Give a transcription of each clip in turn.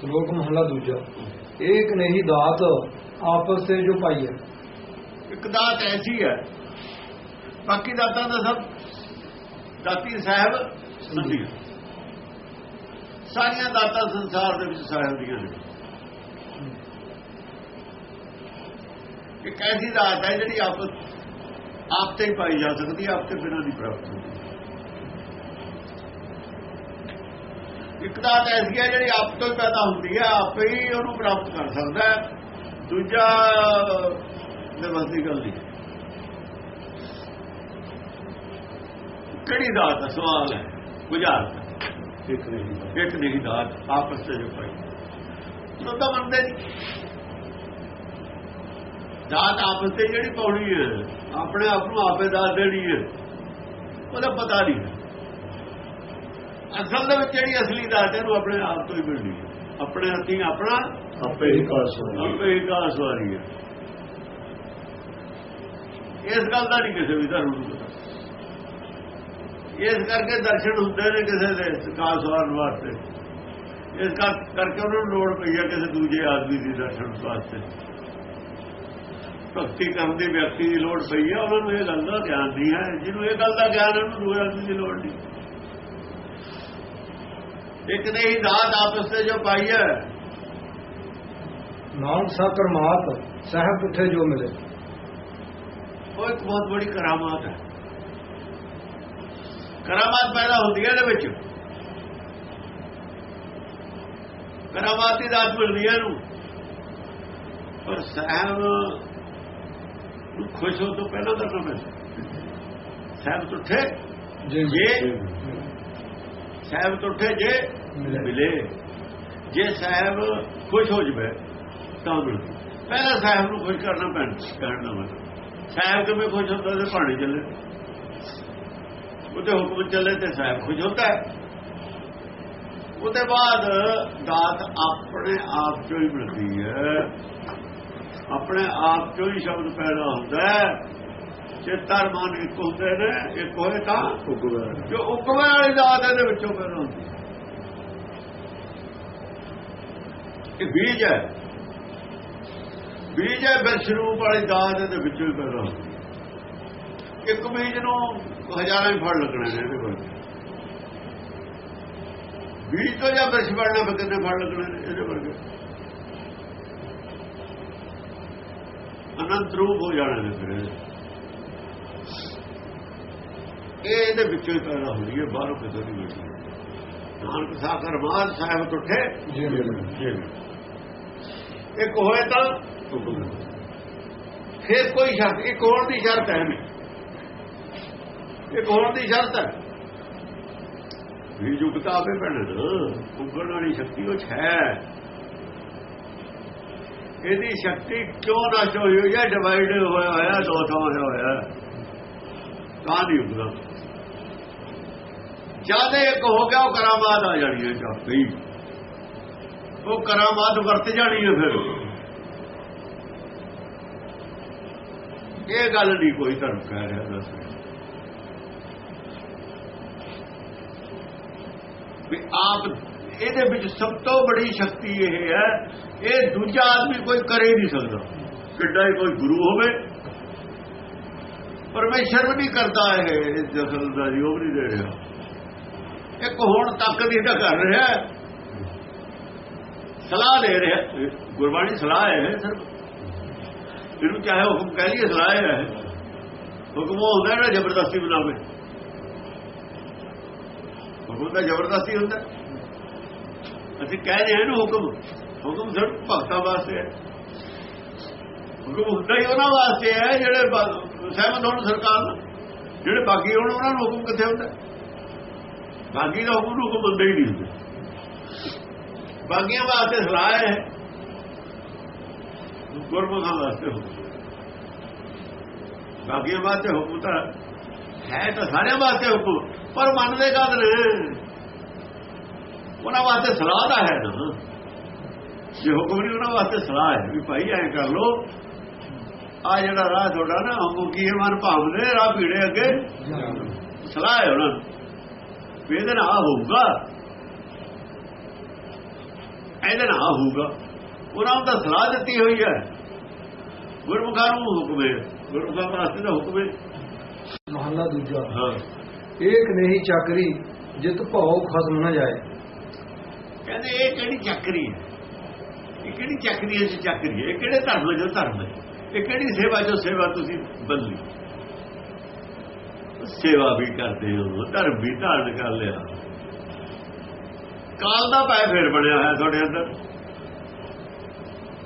ਸ਼ਲੋਕ ਮਹਲਾ ਦੂਜਾ। ਇੱਕ ਨਹੀਂ ਦਾਤ ਆਪਸ ਤੇ ਜੋ ਪਾਈ ਹੈ। ਇੱਕ ਦਾਤ ਐਸੀ ਹੈ। ਬਾਕੀ ਦਾਤਾਂ ਦਾ ਸਭ ਦਾਤੀ ਸਾਹਿਬ ਸੰਧੀ ਸਾਰੀਆਂ ਦਾਤਾਂ ਸੰਸਾਰ ਦੇ ਵਿੱਚ ਸਾਹਿਬ ਦੀਆਂ ਨੇ। ਇੱਕ ਐਸੀ ਦਾਤ ਹੈ ਜਿਹੜੀ ਆਪ ਆਪ ਤੇ ਪਾਈ ਜਾ ਸਕਦੀ ਹੈ, ਆਪ ਤੇ ਬਿਨਾਂ ਨਹੀਂ ਪ੍ਰਾਪਤ ਹੁੰਦੀ ਇੱਕ ਦਾਤ ਐਸੀ ਹੈ ਜਿਹੜੀ ਆਪ ਤੋਂ ਹੀ ਪੈਦਾ ਹੁੰਦੀ ਹੈ ਆਪੇ ਹੀ ਉਹਨੂੰ ਪ੍ਰਾਪਤ ਕਰ ਸਕਦਾ ਹੈ। ਦੂਜਾ ਨਿਰਵਸ ਦੀ ਗੱਲ ਨਹੀਂ। ਕਿਹੜੀ ਦਾਤ ਦਾ ਸਵਾਲ ਹੈ? ਬੁਝਾਰਤ ਇੱਕ ਨਹੀਂ ਇੱਕ ਨਹੀਂ ਦਾਤ ਆਪਸ ਵਿੱਚ ਜੋ ਪਾਈ ਉਹ ਤਾਂ ਮੰਨਦੇ ਨਹੀਂ ਦਾਤ ਆਪਸ ਤੇ ਜਿਹੜੀ ਪਾਉਣੀ ਹੈ ਆਪਣੇ ਆਪ ਨੂੰ ਆਪੇ ਦਾਤ ਦੇਣੀ ਹੈ। ਉਹਦਾ ਪਤਾ ਨਹੀਂ। ਹੈ। ਅਸਲ ਦੇ ਵਿੱਚ ਜਿਹੜੀ ਅਸਲੀ ਦਾਤ ਹੈ ਉਹ ਆਪਣੇ ਆਪ ਤੋਂ ਹੀ ਮਿਲਦੀ ਹੈ। ਆਪਣੇ ਹੱਥੀਂ ਆਪਣਾ ਆਪੇ ਹੀ ਕਾਸ ਹੋਣਾ ਆਪੇ ਹੀ ਕਾਸ ਵਾਰੀ ਹੈ। ਇਸ ਗੱਲ ਦਾ ਨਹੀਂ ਕਿਸੇ ਵੀ ਧਰਮ ਨੂੰ ਪਤਾ। ਇਸ ਕਰਕੇ ਦਰਸ਼ਨ ਹੁੰਦੇ ਨੇ ਕਿਸੇ ਦੇ ਕਾਸ ਵਾਰਨ ਵਾਸਤੇ। ਇਸ ਕਰ- ਕਰਕੇ ਉਹਨਾਂ ਨੂੰ ਲੋੜ ਪਈ ਹੈ ਕਿਸੇ ਦੂਜੇ ਆਦਮੀ ਦੀ ਦਰਸ਼ਨ ਵਾਸਤੇ। ਭਗਤੀ ਕਰਨ ਦੀ ਵਿਅਕਤੀ ਦੀ ਲੋੜ ਪਈ ਹੈ ਉਹਨਾਂ ਨੂੰ ਇਹ ਗੱਲ ਦਾ ਗਿਆਨ ਨਹੀਂ ਹੈ। ਜਿਹਨੂੰ ਇਹ ਗੱਲ ਦਾ ਗਿਆਨ ਹੈ ਉਹਨੂੰ ਦੂਜੇ ਆਦਮੀ ਦੀ ਲੋੜ ਨਹੀਂ। ਇੱਕ ਨੇ ਹੀ ਦਾਤ ਆਪਸ ਤੇ ਜੋ ਪਾਈ ਹੈ। ਨਾਨਕ ਸਾ ਪਰਮਾਤ ਸਹਿਬ ਪੁੱਠੇ ਜੋ ਮਿਲੇ। ਉਹ ਇੱਕ ਬਹੁਤ ਬੜੀ ਕਰਾਮਾਤ ਹੈ। ਕਰਾਮਾਤ ਪੈਦਾ ਹੁੰਦੀ ਹੈ ਇਹਦੇ ਵਿੱਚ। ਕਰਾਮਾਤ ਦੀ ਦਾਤ ਮਿਲਦੀ ਹੈ ਇਹਨੂੰ। ਪਰ ਸਾਹਿਬ ਨੂੰ ਖੁਸ਼ ਹੋ ਤੋਂ ਪਹਿਲਾਂ ਕਰਨਾ ਪੈਂਦਾ ਸਾਹਿਬ ਤੋਂ ਜੇ। ਜੇ ਸਾਹਿਬ ਤੋਂ ਉੱਠੇ ਜੇ ਮਿਲੇ। ਜੇ ਸਾਹਿਬ ਖੁਸ਼ ਹੋ ਜਵੇ ਤਾਂ ਮਿਲਦੀ ਪਹਿਲਾਂ ਸਾਹਿਬ ਨੂੰ ਖੁਸ਼ ਕਰਨਾ ਪੈਂਦਾ ਕਰਨਾ ਮਤਲਬ। ਸਾਹਿਬ ਕਿਵੇਂ ਖੁਸ਼ ਹੁੰਦਾ ਤੇ ਪਾਣੀ ਚੱਲੇ। ਉਹਦੇ ਹੁਕਮ ਚੱਲੇ ਤੇ ਸਾਹਿਬ ਖੁਸ਼ ਹੁੰਦਾ। ਹੈ ਉਹਦੇ ਬਾਅਦ ਦਾਤ ਆਪਣੇ ਆਪ ਚੋਂ ਹੀ ਮਿਲਦੀ ਹੈ। ਆਪਣੇ ਆਪ ਚੋਂ ਹੀ ਸ਼ਬਦ ਪੈਦਾ ਹੁੰਦਾ ਹੈ। ਚੇਤਰ ਮਨ ਇੱਕ ਹੁੰਦੇ ਨੇ ਇੱਕ ਹੋਏ ਤਾਂ ਜੋ ਉਕਮੇ ਵਾਲੀ ਦਾਤ ਇਹਦੇ ਵਿੱਚੋਂ ਪੈਦਾ ਹੁੰਦੀ। ਇਹ ਬੀਜ ਹੈ ਬੀਜ ਹੈ ਬਿਰਛ ਰੂਪ ਵਾਲੀ ਦਾਤ ਇਹਦੇ ਵਿੱਚੋਂ ਹੀ ਪੈਦਾ ਹੁੰਦੀ। ਇੱਕ ਬੀਜ ਨੂੰ ਹਜ਼ਾਰਾਂ ਹੀ ਫਲ ਲੱਗਣੇ ਨੇ ਇਹਦੇ ਕੋਲ ਬੀਜ ਤੋਂ ਜਾਂ ਬਿਰਛ ਬਣਨਾ ਫਿਰ ਕਿੰਨੇ ਫਲ ਲੱਗਣੇ ਨੇ ਇਹਦੇ ਵਰਗੇ ਅਨੰਤ ਰੂਪ ਹੋ ਜਾਣੇ ਨੇ ਫਿਰ। ਇਹ ਇਹਦੇ ਵਿੱਚੋਂ ਹੀ ਪੈਦਾ ਹੁੰਦੀ ਹੈ ਬਾਹਰੋਂ ਕਿਤੇ ਨਹੀਂ ਮਿਲਦੀ। ਨਾਨਕ ਸਾਖਰ ਮਾਨ ਸਾਹਿਬ ਟੁੱਟੇ ਜੇ ਮਿਲੇ ਇੱਕ ਹੋਏ ਤਾਂ ਫਿਰ ਕੋਈ ਸ਼ਰਤ ਇੱਕ ਹੋਣ ਦੀ ਸ਼ਰਤ ਹੈ ਨਹੀਂ। ਇੱਕ ਹੋਣ ਦੀ ਸ਼ਰਤ ਹੈ। ਵੀ ਜੁਗਤਾ ਆਪੇ ਪੈਣਾ ਉਗਣ ਵਾਲੀ ਸ਼ਕਤੀ ਉਹ ਹੈ। ਇਹਦੀ ਸ਼ਕਤੀ ਕਿਉਂ ਨਸ਼ਟ ਹੋਈ ਹੋਈ ਹੈ? ਡਿਵਾਈਡ ਹੋਇਆ ਹੋਇਆ ਦੋ ਥਾਂ ਹੋਇਆ ਹੋਇਆ। ਤਾਂ ਨਹੀਂ ਉਗਦਾ ਜਦ ਇੱਕ ਹੋ ਗਿਆ, ਉਹ ਕਰਾਮਾਤ ਆ ਜਾਣੀ ਹੈ ਚਾਹੀ ਉਹ ਕਰਾਮਾਤ ਵਰਤ ਜਾਣੀ ਹੈ ਫਿਰ। ਇਹ ਗੱਲ ਨਹੀਂ ਕੋਈ ਧਰਮ ਕਹਿ ਰਿਹਾ, ਦੱਸ ਵੀ ਆਪ, ਇਹਦੇ ਵਿੱਚ ਸਭ ਤੋਂ ਬੜੀ ਸ਼ਕਤੀ ਇਹ ਹੈ, ਇਹ ਦੂਜਾ ਆਦਮੀ ਕੋਈ ਕਰੇ ਨਹੀਂ ਸਕਦਾ। ਕਿੱਡਾ ਹੀ ਕੋਈ ਗੁਰੂ ਹੋਵੇ ਪਰਮੇਸ਼ਰ ਵੀ ਨਹੀਂ ਕਰਦਾ ਇਹ ਇਸ ਜਸਲ ਦਾ ਯੋਗ ਨਹੀਂ ਦੇ ਰਿਹਾ। ਇੱਕ ਹੁਣ ਤੱਕ ਦੀ ਤਾਂ ਕਰ ਰਿਹਾ। ਸਲਾਹ ਦੇ ਰਿਹਾ। ਗੁਰਬਾਣੀ ਸਲਾਹ ਹੈ ਸਿਰਫ। ਇਹਨੂੰ ਚਾਹੇ ਹੁਕਮ ਕਹਿ ਲਈਏ, ਸਲਾਹ ਹੈ। ਹੁਕਮ ਉਹ ਹੁੰਦਾ ਜਿਹੜਾ ਜ਼ਬਰਦਸਤੀ ਬਣਾਵੇ ਹੁਕਮ ਤਾਂ ਜ਼ਬਰਦਸਤੀ ਹੁੰਦਾ। ਅਸੀਂ ਕਹਿ ਰਹੇ ਹਾਂ ਨਾ ਹੁਕਮ। ਹੁਕਮ ਸਿਰਫ ਭਗਤਾਂ ਵਾਸਤੇ ਹੈ। ਹੁਕਮ ਹੁੰਦਾ ਹੀ ਉਹਨਾਂ ਵਾਸਤੇ ਹੈ ਜਿਹੜੇ ਸਹਿਮਤ ਹੋਣ ਸਰਕਾਰ ਨਾਲ ਜਿਹੜੇ ਬਾਕੀ ਹੋਣ, ਉਹਨਾਂ ਨੂੰ ਹੁਕਮ ਕਿੱਥੇ ਹੁੰਦਾ? ਬਾਕੀ ਦਾ ਹੁਕਮ ਨੂੰ ਹੁਕਮ ਬੰਦੇ ਹੀ ਨਹੀਂ ਹੁੰਦਾ। ਬਾਕੀਆਂ ਵਾਸਤੇ ਸਲਾਹ ਹੈ। ਗੁਰਮੁਖਾਂ ਵਾਸਤੇ ਹੁਕਮ। ਬਾਕੀਆਂ ਵਾਸਤੇ ਹੁਕਮ ਤਾਂ ਹੈ, ਤਾਂ ਸਾਰਿਆਂ ਵਾਸਤੇ ਹੁਕਮ। ਪਰ ਮੰਨਦੇ ਕਦ ਨੇ? ਉਹਨਾਂ ਵਾਸਤੇ ਸਲਾਹ ਦਾ ਹੈ ਨਾ। ਜੇ ਹੁਕਮ ਨਹੀਂ, ਉਹਨਾਂ ਵਾਸਤੇ ਸਲਾਹ ਹੈ ਵੀ ਭਾਈ ਐਂ ਕਰ ਲੋ ਆ ਜਿਹੜਾ ਰਾਹ ਤੁਹਾਡਾ ਨਾ ਹਮੂ ਕੀ ਹੈ? ਮਨ ਭਾਵਦੇ ਰਾਹ ਪੀੜੇ ਅੱਗੇ? ਸਲਾਹ ਹੈ ਉਹਨਾਂ ਇਹਦੇ ਨਾਲ ਹੋਊਗਾ। ਇਹਦੇ ਨਾਲ ਹੋਊਗਾ। ਉਹਨਾਂ ਤਾਂ ਸਲਾਹ ਦਿੱਤੀ ਹੋਈ ਹੈ। ਗੁਰਮੁਖਾਂ ਨੂੰ ਹੁਕਮ ਹੈ। ਗੁਰਮੁਖਾਂ ਵਾਸਤੇ ਦਾ ਹੁਕਮ ਹੈ। ਮਹੱਲਾ ਦੂਜਾ। ਹਾਂ। ਏਕ ਨਹੀਂ ਚੱਕਰੀ ਜਿਤ ਭਉ ਖਸਮ ਨਾ ਜਾਏ। ਕਹਿੰਦੇ ਇਹ ਕਿਹੜੀ ਚੱਕਰੀ ਹੈ? ਇਹ ਕਿਹੜੀ ਚੱਕਰੀ ਹੈ? ਜੀ ਚੱਕਰੀ ਹੈ। ਇਹ ਕਿਹੜੇ ਧਰਮ ਜੋ ਧਰਮ ਹੈ? ਇਹ ਕਿਹੜੀ ਸੇਵਾ ਜੋ ਸੇਵਾ ਤੁਸੀਂ ਬਦਲੀ ਸੇਵਾ ਵੀ ਕਰਦੇ ਹੋ, ਧਰਮ ਵੀ ਧਾਰਨ ਕਰ ਲਿਆ। ਕਾਲ ਦਾ ਪੈ ਫੇਰ ਬਣਿਆ ਹੋਇਆ ਤੁਹਾਡੇ ਅੰਦਰ।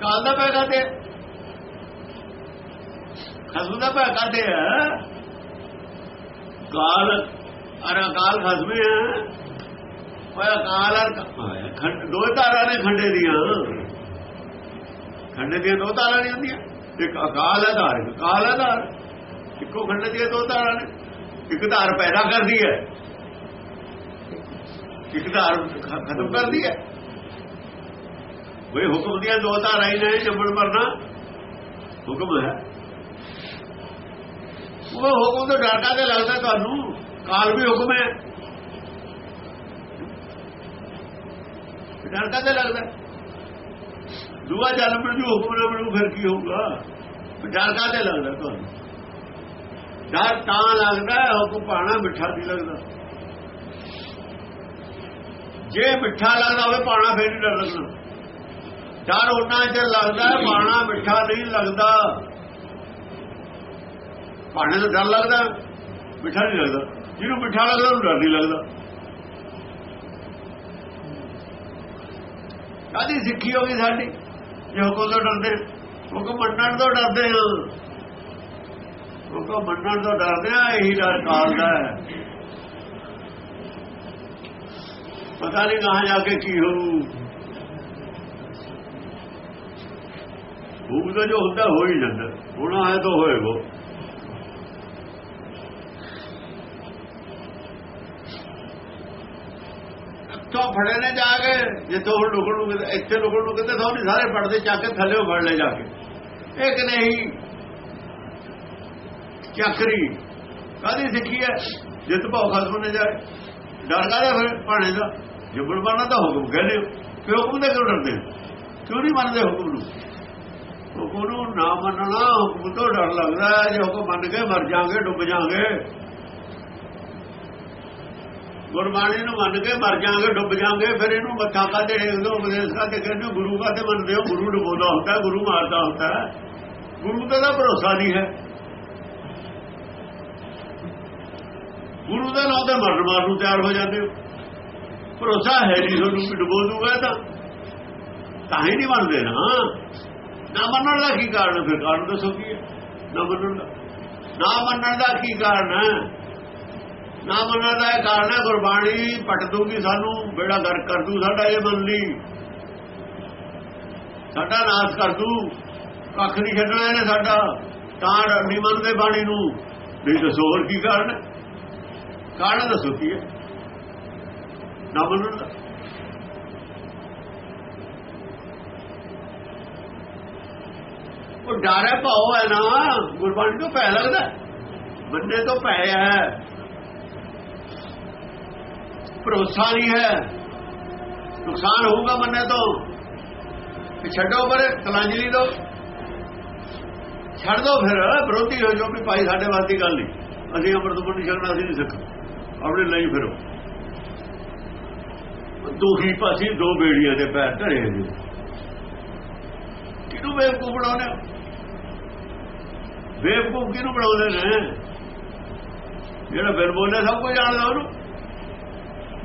ਕਾਲ ਦਾ ਪੈ ਕਾਤੇ ਖਸੂ ਦਾ ਪੈ ਕਾਤੇ ਹੈ ਕਾਲ, ਅਰ ਕਾਲ ਖਸਮੇ ਹੈ ਹੋਇਆ ਕਾਲ ਅਰ ਖੰਡ ਦੋ ਧਾਰਾਂ ਨੇ ਖੰਡੇ ਦੀਆਂ। ਖੰਡੇ ਦੀਆਂ ਦੋ ਧਾਰਾਂ ਨਹੀਂ ਹੁੰਦੀਆਂ। ਇੱਕ ਅਕਾਲ ਆਧਾਰ ਧਾਰ ਇੱਕ ਕਾਲ ਹੈ ਇੱਕੋ ਖੰਡ ਦੀਆਂ ਦੋ ਤਾਰਾਂ ਨੇ। ਇੱਕ ਧਾਰ ਪੈਦਾ ਕਰਦੀ ਹੈ। ਇੱਕ ਧਾਰ ਖਤਮ ਕਰਦੀ ਹੈ। ਉਹ ਹੁਕਮ ਦੀਆਂ ਦੋ ਧਾਰਾਂ ਹੀ ਨੇ, ਜੰਮਣ ਮਰਨਾ। ਹੁਕਮ ਹੈ। ਉਹ ਹੁਕਮ ਤੋਂ ਡਰ ਤੇ ਲੱਗਦਾ ਤੁਹਾਨੂੰ। ਕਾਲ ਵੀ ਹੁਕਮ ਹੈ। ਡਰ ਤੇ ਲੱਗਦਾ। ਦੂਆ ਜਨਮ ਨੂੰ ਹੁਕਮ ਨਾ ਬਣੂ, ਫਿਰ ਕੀ ਹੋਊਗਾ? ਡਰ ਕਾਹਦੇ ਲੱਗਦਾ ਤੁਹਾਨੂੰ? ਡਰ ਤਾਂ ਲੱਗਦਾ ਹੈ, ਹੁਕਮ ਪਾਣਾ ਮਿੱਠਾ ਨਹੀਂ ਲੱਗਦਾ। ਜੇ ਮਿੱਠਾ ਲੱਗਦਾ ਹੋਵੇ ਪਾਣਾ ਫੇਰ ਨਹੀਂ ਡਰ ਲੱਗਦਾ ਡਰ ਉਹਨਾਂ ਚ ਲੱਗਦਾ ਪਾਣਾ ਮਿੱਠਾ ਨਹੀਂ ਲੱਗਦਾ। ਪਾਣੇ ਤੋਂ ਡਰ ਲੱਗਦਾ ਮਿੱਠਾ ਨਹੀਂ ਲੱਗਦਾ। ਜਿਹਨੂੰ ਮਿੱਠਾ ਲੱਗਦਾ ਉਹਨੂੰ ਡਰ ਨਹੀਂ ਲੱਗਦਾ। ਕਾਦੀ ਸਿੱਖੀ ਹੋ ਗਈ ਸਾਡੀ? ਜੇ ਹੁਕਮ ਤੋਂ ਡਰਦੇ। ਹੁਕਮ ਮੰਨਣ ਤੋਂ ਡਰਦੇ ਹਾਂ? ਹੁਕਮ ਮੰਨਣ ਤੋਂ ਡਰਦੇ ਹਾਂ ਇਹੀ ਡਰ ਕਾਲ ਹੈ। ਪਤਾ ਨਹੀਂ ਕਹਾਂ ਜਾ ਕੇ ਕੀ ਹੋਊ। ਭੂਮ ਦਾ ਜੋ ਹੁੰਦਾ ਹੋ ਹੀ ਜਾਂਦਾ। ਹੋਣਾ ਹੈ ਤਾਂ ਹੋਏਗਾ ਤੋਂ ਫੜੇ ਨੇ ਜਾ ਕੇ, ਜਿੱਥੋਂ ਹੁਣ ਲੁਕਣ ਨੂੰ ਇੱਥੇ ਲੁਕਣ ਨੂੰ ਕਿਤੇ ਥੋੜੀ ਸਾਰੇ ਪੜਦੇ ਚੱਕ ਕੇ ਥੱਲੇ ਫੜ ਲੈ ਜਾ ਕੇ। ਇੱਕ ਨਹੀਂ। ਚੱਕਰੀ। ਕਾਦੀ ਸਿੱਖੀ ਹੈ? ਜਿੱਤ ਭਾਉ ਖਤਮ ਨੇ ਜਾਏ। ਡਰ ਕਾਹਦਾ ਫਿਰ ਭਾਣੇ ਦਾ? ਜੁਬਲ ਬਣਨਾ ਤਾਂ ਹੁਕਮ ਕਹਿੰਦੇ ਹੋ। ਕਿ ਹੁਕਮ ਦੇ ਕਿਉਂ ਡਰਦੇ ਕਿਉਂ ਨਹੀਂ ਮੰਨਦੇ ਹੁਕਮ ਨੂੰ? ਹੁਕਮ ਨੂੰ ਨਾ ਮੰਨਣਾ, ਹੁਕਮ ਤੋਂ ਡਰ ਲੱਗਦਾ ਜੇ ਹੁਕਮ ਮੰਨ ਕੇ ਮਰ ਜਾਗੇ, ਡੁੱਬ ਜਾਾਂਗੇ। ਗੁਰਬਾਣੀ ਨੂੰ ਮੰਨ ਕੇ ਮਰ ਜਾਾਂਗੇ ਡੁੱਬ ਜਾਾਂਗੇ ਫਿਰ ਇਹਨੂੰ ਮੱਥਾ ਕਾਤੇ ਟੇਕਦੇ ਹੋ ਉਪਦੇਸ਼ ਕਾਤੇ ਕਹਿੰਦੇ ਹੋ, ਗੁਰੂ ਕਾਤੇ ਮੰਨਦੇ ਹੋ? ਗੁਰੂ ਡੁਬੋਦਾ ਹੁੰਦਾ, ਗੁਰੂ ਮਾਰਦਾ ਹੁੰਦਾ। ਗੁਰੂ ਦਾ ਤਾਂ ਭਰੋਸਾ ਨਹੀਂ ਹੈ। ਗੁਰੂ ਦਾ ਨਾਂ ਤੇ ਮਰਨ ਮਾਰ ਨੂੰ ਤਿਆਰ ਹੋ ਜਾਂਦੇ ਹੋ। ਭਰੋਸਾ ਹੈ ਨਹੀਂ ਤੁਹਾਨੂੰ ਵੀ ਡੁਬੋ ਦੂਗਾ ਤਾਂ। ਤਾਂ ਹੀ ਨਹੀਂ ਮੰਨਦੇ ਨਾ। ਨਾ ਮੰਨਣ ਦਾ ਕੀ ਕਾਰਨ ਫਿਰ ਕਾਰਨ ਦੱਸੋ ਕੀ ਹੈ? ਨਾ ਮੰਨਣ ਦਾ। ਨਾ ਮੰਨਣ ਦਾ ਕੀ ਕਾਰਨ ਹੈ? ਨਾ ਮੰਨਣ ਦਾ ਇਹ ਕਾਰਨ ਹੈ, ਗੁਰਬਾਣੀ ਪਟ ਦੂਗੀ ਸਾਨੂੰ, ਬੇੜਾ ਗਰ ਕਰ ਦੂ ਸਾਡਾ ਇਹ ਮੰਨ ਲਈ। ਸਾਡਾ ਨਾਸ ਕਰ ਦੂ ਕੱਖ ਨਹੀਂ ਛੱਡਣਾ ਇਹਨੇ ਸਾਡਾ ਤਾਂ ਨਹੀਂ ਮੰਨਦੇ ਬਾਣੀ ਨੂੰ। ਨਹੀਂ ਦੱਸੋ ਹੋਰ ਕੀ ਕਾਰਨ ਕਾਰਨ ਦੱਸੋ ਕੀ ਹੈ? ਨਾ ਮੰਨਣ ਦਾ। ਉਹ ਡਾਰੇ ਭਾਉ ਹੈ ਨਾ, ਗੁਰਬਾਣੀ ਤੋਂ ਪੈ ਲੱਗਦਾ ਬੰਦੇ ਤੋਂ ਪੈ ਹੈ। ਭਰੋਸਾ ਨਹੀਂ ਹੈ। ਨੁਕਸਾਨ ਹੋਊਗਾ ਮੰਨੇ ਤੋਂ। ਤੇ ਛੱਡੋ ਪਰ ਤਲਾਂਜਲੀ ਦੋ ਛੱਡ ਦੋ ਫਿਰ, ਵਿਰੋਧੀ ਹੋ ਜੋ ਵੀ ਭਾਈ ਸਾਡੇ ਵਾਸਤੇ ਗੱਲ ਨਹੀਂ। ਅਸੀਂ ਅੰਮ੍ਰਿਤ ਨਹੀਂ ਛਕਣਾ ਅਸੀਂ ਨਹੀਂ ਸਕਣਾ ਆਪਣੇ ਲਈ ਫਿਰੋ। ਦੋਹੀ ਪਾਸੇ ਦੋ ਬੇੜੀਆਂ ਦੇ ਪੈਰ ਧਰੇ ਜੀ ਕਿਹਨੂੰ ਬੇਵਕੂਫ ਬਣਾਉਣੇ ਹੋ? ਬੇਵਕੂਫ ਕਿਹਨੂੰ ਬਣਾਉਂਦੇ ਨੇ? ਜਿਹੜਾ ਬਿਲ ਬੋਲੇ ਸਭ ਕੁਝ ਜਾਣਦਾ ਉਹਨੂੰ।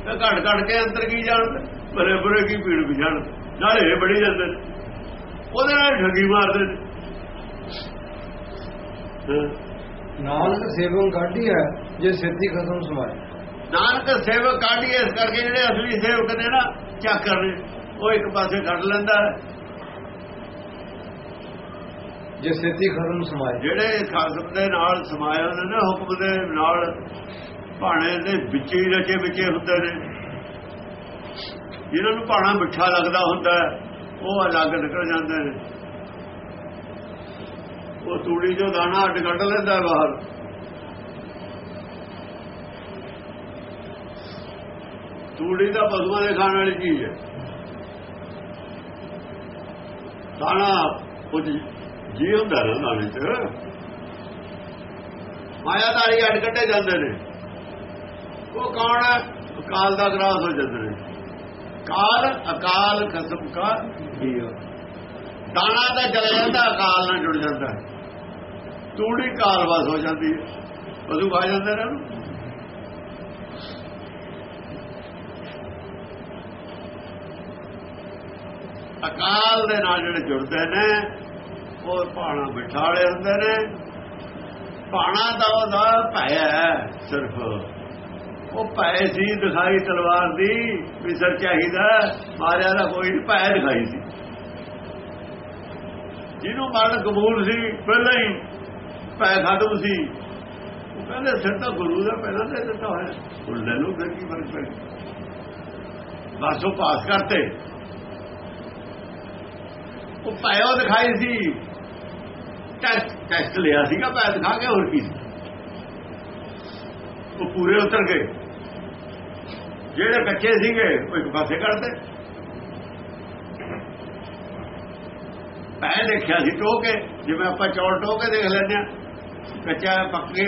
ਤੇ ਘੜ ਘੜ ਕੇ ਅੰਦਰ ਕੀ ਜਾਣਦਾ ਬਰੇ ਬਰੇ ਕੀ ਪੀੜ ਵੀ ਜਾਣਦਾ ਨਾਲੇ ਬੜੀ ਜਾਂਦੇ ਉਹਦੇ ਨਾਲ ਠੱਗੀ ਮਾਰਦੇ। ਨਾਨਕ ਸੇਵਨ ਕਾਢੀ ਹੈ ਜੇ ਸਿੱਧੀ ਖਸਮ ਸਮਾਏ ਨਾਨਕ ਸੇਵਕ ਕਾਢੀ ਇਸ ਕਰਕੇ ਜਿਹੜੇ ਅਸਲੀ ਸੇਵਕ ਨੇ ਨਾ ਚੱਕਰ ਨੇ ਉਹ ਇੱਕ ਪਾਸੇ ਕੱਢ ਲੈਂਦਾ। ਜੇ ਸਿੱਧੀ ਖਸਮ ਸਮਾਏ ਜਿਹੜੇ ਖਾਸਮ ਦੇ ਨਾਲ ਸਮਾਇਆ ਨੇ ਨਾ ਹੁਕਮ ਦੇ ਨਾਲ ਭਾਣੇ ਦੇ ਵਿੱਚ ਹੀ ਰਚੇ ਵਿਚੇ ਹੁੰਦੇ ਨੇ। ਜਿਹਨਾਂ ਨੂੰ ਭਾਣਾ ਮਿੱਠਾ ਲੱਗਦਾ ਹੁੰਦਾ, ਉਹ ਅਲੱਗ ਨਿਕਲ ਜਾਂਦੇ ਨੇ। ਉਹ ਤੂੜੀ ਜੋ ਦਾਣਾ ਅੱਡ ਕੱਢ ਲੈਂਦਾ ਬਾਹਰ। ਤੂੜੀ ਤਾਂ ਪਸ਼ੂਆਂ ਦੇ ਖਾਣ ਵਾਲੀ ਚੀਜ਼ ਹੈ। ਦਾਣਾ ਉਹ ਜੀ ਹੁੰਦਾ ਨਾ ਦਾਣੇ ਚ ਮਾਇਆ ਮਾਇਆਦਾਰੀ ਅੱਡ ਕੱਢੇ ਜਾਂਦੇ ਨੇ। ਉਹ ਕੌਣ ਹੈ? ਅਕਾਲ ਦਾ ਗ੍ਰਾਸ ਹੋ ਜਾਂਦੇ ਨੇ। ਕਾਲ ਅਕਾਲ ਖਸਮ ਕਾ ਦਾਣਾ ਤਾਂ ਚਲਾ ਜਾਂਦਾ ਅਕਾਲ ਨਾਲ ਜੁੜ ਜਾਂਦਾ। ਤੂੜੀ ਕਾਲ ਵਸ ਹੋ ਜਾਂਦੀ ਹੈ। ਪਸ਼ੂ ਖਾ ਜਾਂਦੇ ਨੇ ਅਕਾਲ ਦੇ ਨਾਲ ਜਿਹੜੇ ਜੁੜਦੇ ਨੇ ਉਹ ਭਾਣਾ ਮਿੱਠਾ ਵਾਲੇ ਹੁੰਦੇ ਨੇ। ਭਾਣਾ ਦਾ ਉਹਦਾ ਭੈ ਸਿਰਫ। ਉਹ ਭੈ ਸੀ ਦਿਖਾਈ ਤਲਵਾਰ ਦੀ ਵੀ ਸਰ ਚਾਹੀਦਾ ਮਾਰਿਆ ਦਾ ਕੋਈ ਨਹੀਂ ਭੈ ਦਿਖਾਈ ਸੀ। ਜਿਹਨੂੰ ਮਰਨ ਕਬੂਲ ਸੀ, ਪਹਿਲਾਂ ਹੀ ਭੈ ਖਤਮ ਸੀ। ਉਹ ਕਹਿੰਦੇ ਸਿਰ ਤਾਂ ਗੁਰੂ ਦਾ, ਪਹਿਲਾਂ ਦੇ ਦਿੱਤਾ ਹੋਇਆ। ਹੁਣ ਲੈ ਲਓ ਫਿਰ ਕੀ ਫ਼ਰਕ ਪੈ ਬਸ ਉਹ ਪਾਸ ਕਰਤੇ। ਉਹ ਪਾਇਓ ਦਿਖਾਈ ਸੀ। ਟੈਸਟ ਟੈਸਟ ਲਿਆ ਸੀਗਾ ਪੈ ਦਿਖਾ ਕੇ ਹੋਰ ਕੀ ਸੀ। ਉਹ ਪੂਰੇ ਉਤਰ ਗਏ। ਜਿਹੜੇ ਕੱਚੇ ਸੀਗੇ, ਉਹ ਇੱਕ ਪਾਸੇ ਕਰਦੇ ਪੈ ਦੇਖਿਆ ਸੀ ਟੋਕੇ, ਜਿਵੇਂ ਆਪਾਂ ਚੌਲ ਟੋਕੇ ਦੇਖ ਲੈਂਦੇ ਆ ਕੱਚਾ ਪੱਕੇ।